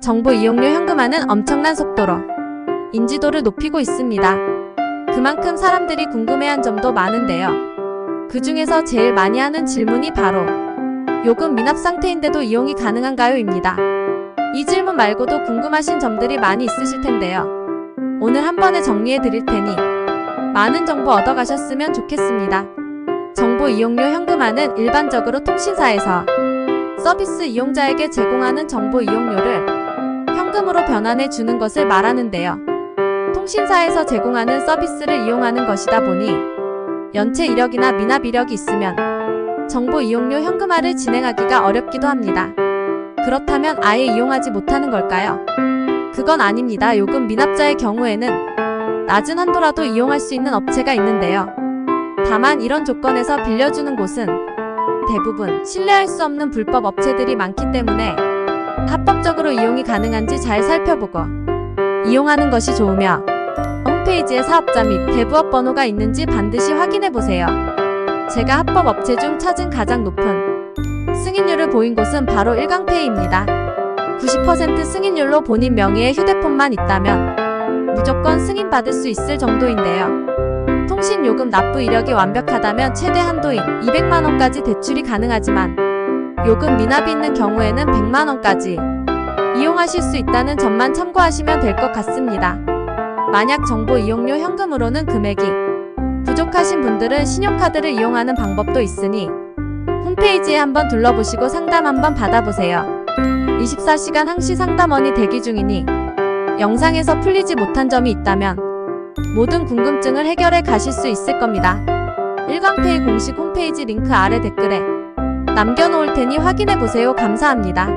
정보 이용료 현금화는 엄청난 속도로 인지도를 높이고 있습니다. 그만큼 사람들이 궁금해한 점도 많은데요. 그 중에서 제일 많이 하는 질문이 바로 요금 미납 상태인데도 이용이 가능한가요?입니다. 이 질문 말고도 궁금하신 점들이 많이 있으실 텐데요. 오늘 한 번에 정리해 드릴 테니 많은 정보 얻어가셨으면 좋겠습니다. 정보 이용료 현금화는 일반적으로 통신사에서 서비스 이용자에게 제공하는 정보 이용료를 현금으로 변환해 주는 것을 말하는데요. 통신사에서 제공하는 서비스를 이용하는 것이다 보니 연체 이력이나 미납 이력이 있으면 정보 이용료 현금화를 진행하기가 어렵기도 합니다. 그렇다면 아예 이용하지 못하는 걸까요? 그건 아닙니다. 요금 미납자의 경우에는 낮은 한도라도 이용할 수 있는 업체가 있는데요. 다만 이런 조건에서 빌려주는 곳은 대부분 신뢰할 수 없는 불법 업체들이 많기 때문에 합법적으로 이용이 가능한지 잘 살펴보고 이용하는 것이 좋으며 홈페이지에 사업자 및 대부업 번호가 있는지 반드시 확인해 보세요. 제가 합법 업체 중 찾은 가장 높은 승인율을 보인 곳은 바로 일강페이입니다. 90% 승인율로 본인 명의의 휴대폰만 있다면 무조건 승인받을 수 있을 정도인데요. 통신 요금 납부 이력이 완벽하다면 최대 한도인 200만 원까지 대출이 가능하지만 요금 미납이 있는 경우에는 100만 원까지 이용하실 수 있다는 점만 참고하시면 될 것 같습니다. 만약 정보 이용료 현금으로는 금액이 부족하신 분들은 신용카드를 이용하는 방법도 있으니 홈페이지에 한번 둘러보시고 상담 한번 받아보세요. 24시간 항시 상담원이 대기 중이니 영상에서 풀리지 못한 점이 있다면 모든 궁금증을 해결해 가실 수 있을 겁니다. 일광페이 공식 홈페이지 링크 아래 댓글에 남겨놓을 테니 확인해 보세요. 감사합니다.